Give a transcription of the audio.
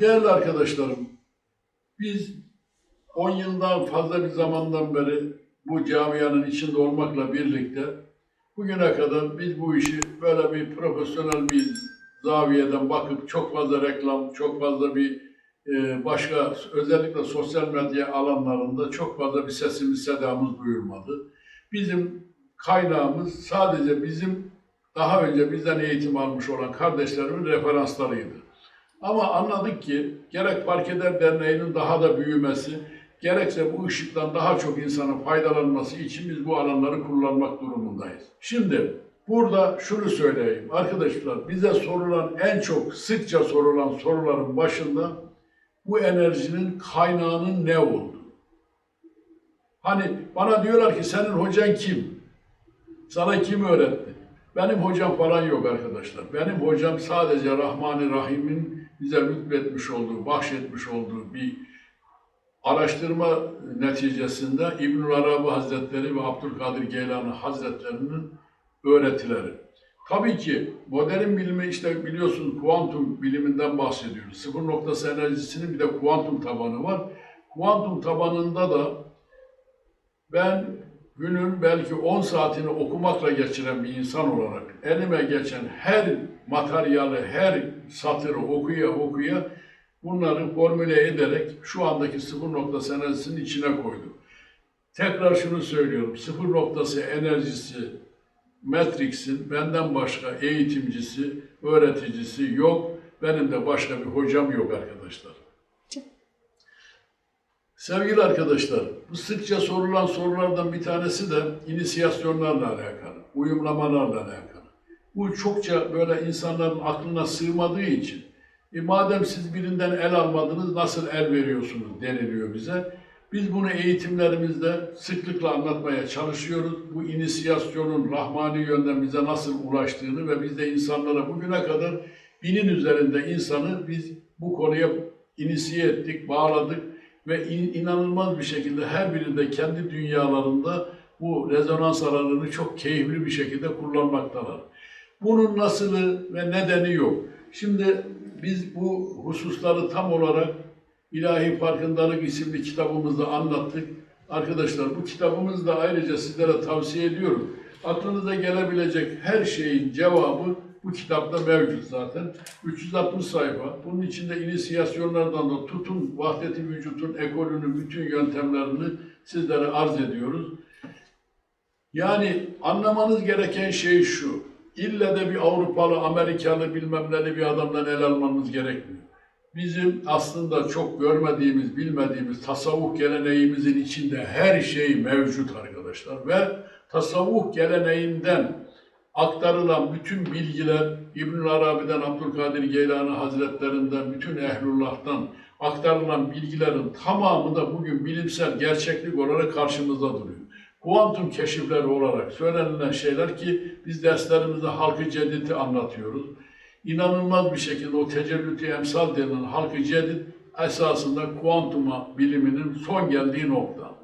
Değerli arkadaşlarım, biz 10 yıldan fazla bir zamandan beri bu camianın içinde olmakla birlikte bugüne kadar biz bu işi böyle bir profesyonel bir zaviyeden bakıp çok fazla reklam, çok fazla bir e, başka özellikle sosyal medya alanlarında çok fazla bir sesimiz sedamız duyulmadı. Bizim kaynağımız sadece bizim daha önce bizden eğitim almış olan kardeşlerimin referanslarıydı. Ama anladık ki gerek Fark Eder Derneği'nin daha da büyümesi, gerekse bu ışıktan daha çok insanın faydalanması için biz bu alanları kullanmak durumundayız. Şimdi burada şunu söyleyeyim. Arkadaşlar bize sorulan en çok sıkça sorulan soruların başında bu enerjinin kaynağının ne oldu? Hani bana diyorlar ki senin hocan kim? Sana kim öğretti? Benim hocam falan yok arkadaşlar. Benim hocam sadece Rahman-ı Rahim'in bize lütfetmiş olduğu, bahşetmiş olduğu bir araştırma neticesinde İbnül Arabi Hazretleri ve Abdülkadir Geylani Hazretlerinin öğretileri. Tabii ki modern bilimi işte biliyorsunuz kuantum biliminden bahsediyoruz. Sıfır noktası enerjisinin bir de kuantum tabanı var. Kuantum tabanında da ben günün belki 10 saatini okumakla geçiren bir insan olarak elime geçen her materyali, her satırı okuya okuya bunları formüle ederek şu andaki sıfır noktası enerjisinin içine koydum. Tekrar şunu söylüyorum, sıfır noktası enerjisi Matrix'in benden başka eğitimcisi, öğreticisi yok. Benim de başka bir hocam yok arkadaşlar. Sevgili arkadaşlar, bu sıkça sorulan sorulardan bir tanesi de inisiyasyonlarla alakalı, uyumlamalarla alakalı. Bu çokça böyle insanların aklına sığmadığı için, e madem siz birinden el almadınız, nasıl el veriyorsunuz deniliyor bize. Biz bunu eğitimlerimizde sıklıkla anlatmaya çalışıyoruz. Bu inisiyasyonun rahmani yönden bize nasıl ulaştığını ve biz de insanlara bugüne kadar binin üzerinde insanı biz bu konuya inisiye ettik, bağladık ve in- inanılmaz bir şekilde her biri de kendi dünyalarında bu rezonans alanını çok keyifli bir şekilde kullanmaktalar. Bunun nasılı ve nedeni yok. Şimdi biz bu hususları tam olarak İlahi Farkındalık isimli kitabımızda anlattık. Arkadaşlar bu kitabımızı da ayrıca sizlere tavsiye ediyorum. Aklınıza gelebilecek her şeyin cevabı bu kitapta mevcut zaten. 360 sayfa. Bunun içinde inisiyasyonlardan da tutun vahdeti vücutun ekolünün bütün yöntemlerini sizlere arz ediyoruz. Yani anlamanız gereken şey şu. İlle de bir Avrupalı, Amerikalı bilmem neli bir adamdan el almanız gerekmiyor. Bizim aslında çok görmediğimiz, bilmediğimiz tasavvuf geleneğimizin içinde her şey mevcut arkadaşlar. Ve tasavvuf geleneğinden aktarılan bütün bilgiler İbnül Arabi'den, Abdülkadir Geylani Hazretlerinden, bütün Ehlullah'tan aktarılan bilgilerin tamamı da bugün bilimsel gerçeklik olarak karşımızda duruyor. Kuantum keşifleri olarak söylenilen şeyler ki biz derslerimizde halkı cedidi anlatıyoruz. İnanılmaz bir şekilde o tecellütü emsal denilen halkı cedid esasında kuantuma biliminin son geldiği nokta.